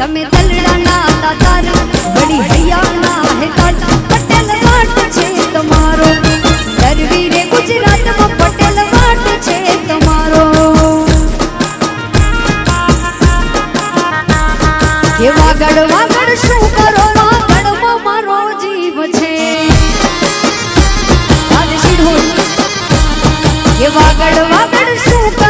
તમે તલડા ના દાતાર બડી હૈયા ના હેતાર પટેલ વાટ છે તમારો. ગરવી રે ગુજરાતમાં પટેલ વાટ છે તમારો. કેવા ગડવા ગડ શું કરો ગડવો મારો શું કરો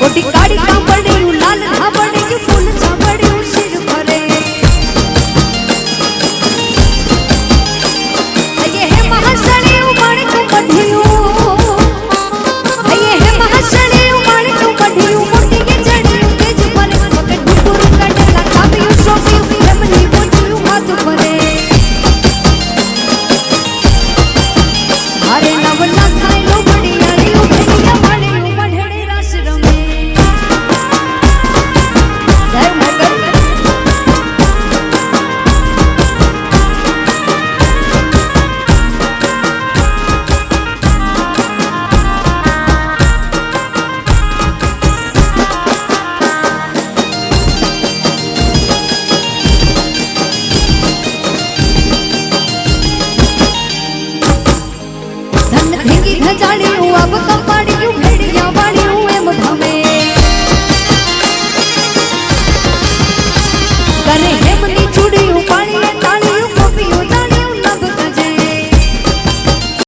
Botica જાણ્યું અબ કંપાણી